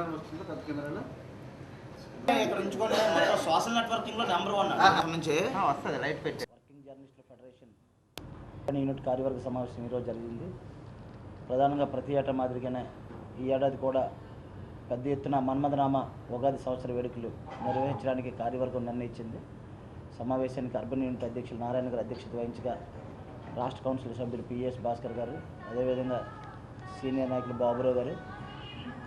Camera వస్తుందా పెద్ద కెమెరాలో? ఇక్కడ ఉంచుకోండి. మొత్తం సోషల్ నెట్వర్కింగ్లో నెంబర్ వన్ నుంచి. వస్తుంది లైట్ పెట్టి. వర్కింగ్ జర్నలిస్టుల ఫెడరేషన్ యూనిట్ కార్యవర్గ సమావేశం ఈరోజు జరిగింది. ప్రధానంగా ప్రతి ఏటా మాదిరిగానే ఈ ఏడాది కూడా పెద్ద ఎత్తున మన్మథనామ ఉగాది సంవత్సర వేడుకలు నిర్వహించడానికి కార్యవర్గం నిర్ణయించింది. సమావేశానికి అర్బన్ యూనిట్ అధ్యక్షులు నారాయణ గారు అధ్యక్షత వహించగా రాష్ట్ర కౌన్సిల్ సభ్యులు పిఎస్ భాస్కర్ గారు అదేవిధంగా సీనియర్ నాయకులు బాబురావు గారు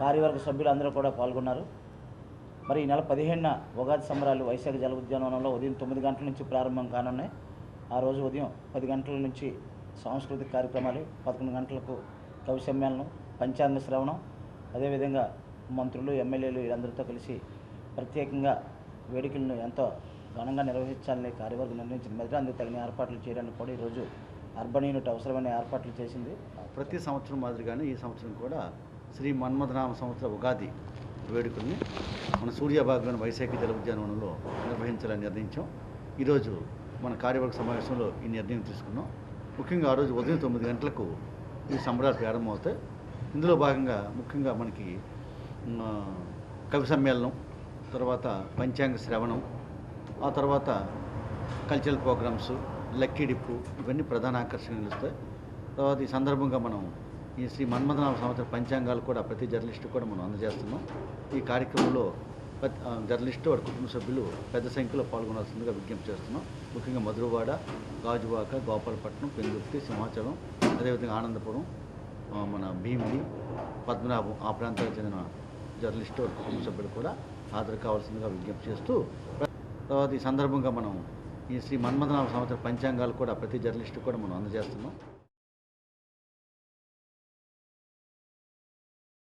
కార్యవర్గ సభ్యులు అందరూ కూడా పాల్గొన్నారు. మరి ఈ నెల పదిహేనున ఉగాది సంబరాలు వైశాఖ జల ఉద్యానవనంలో ఉదయం తొమ్మిది గంటల నుంచి ప్రారంభం కానున్నాయి. ఆ రోజు ఉదయం పది గంటల నుంచి సాంస్కృతిక కార్యక్రమాలు పదకొండు గంటలకు కవి సమ్మేళనం పంచాంగ శ్రవణం అదేవిధంగా మంత్రులు ఎమ్మెల్యేలు వీళ్ళందరితో కలిసి ప్రత్యేకంగా వేడుకలను ఎంతో ఘనంగా నిర్వహించాలని కార్యవర్గం నిర్ణయించిన మీద అందుకు తగిన ఏర్పాట్లు చేయడానికి కూడా ఈరోజు అర్బన్ యూనిట్ అవసరమైన ఏర్పాట్లు చేసింది. ప్రతి సంవత్సరం మాదిరిగానే ఈ సంవత్సరం కూడా శ్రీ మన్మథనామ సంవత్సర ఉగాది వేడుకల్ని మన సూర్యాబాగ్లోని వైశాఖ జల ఉద్యానవనంలో నిర్వహించాలని నిర్ణయించాం. ఈరోజు మన కార్యవర్గ సమావేశంలో ఈ నిర్ణయం తీసుకున్నాం. ముఖ్యంగా ఆ రోజు ఉదయం తొమ్మిది గంటలకు ఈ సంబరాలు ప్రారంభమవుతాయి. ఇందులో భాగంగా ముఖ్యంగా మనకి కవి సమ్మేళనం తర్వాత పంచాంగ శ్రవణం ఆ తర్వాత కల్చరల్ ప్రోగ్రామ్స్ లక్కీ డిప్పు ఇవన్నీ ప్రధాన ఆకర్షణలు నిలుస్తాయి తర్వాత ఈ సందర్భంగా మనం ఈ శ్రీ మన్మథనామ సంవత్సర పంచాంగాలు కూడా ప్రతి జర్నలిస్టు కూడా మనం అందజేస్తున్నాం. ఈ కార్యక్రమంలో ప్రతి జర్నలిస్టు వారి కుటుంబ సభ్యులు పెద్ద సంఖ్యలో పాల్గొనాల్సిందిగా విజ్ఞప్తి చేస్తున్నాం. ముఖ్యంగా మధురవాడ గాజువాక గోపాలపట్నం పెందుర్తి సింహాచలం అదేవిధంగా ఆనందపురం మన భీమిలి పద్మనాభం ఆ ప్రాంతానికి చెందిన జర్నలిస్టు వారి కుటుంబ సభ్యులు కూడా హాజరు కావాల్సిందిగా విజ్ఞప్తి చేస్తూ తర్వాత ఈ సందర్భంగా మనం ఈ శ్రీ మన్మథనామ సంవత్సర పంచాంగాలు కూడా ప్రతి జర్నలిస్టు కూడా మనం అందజేస్తున్నాం.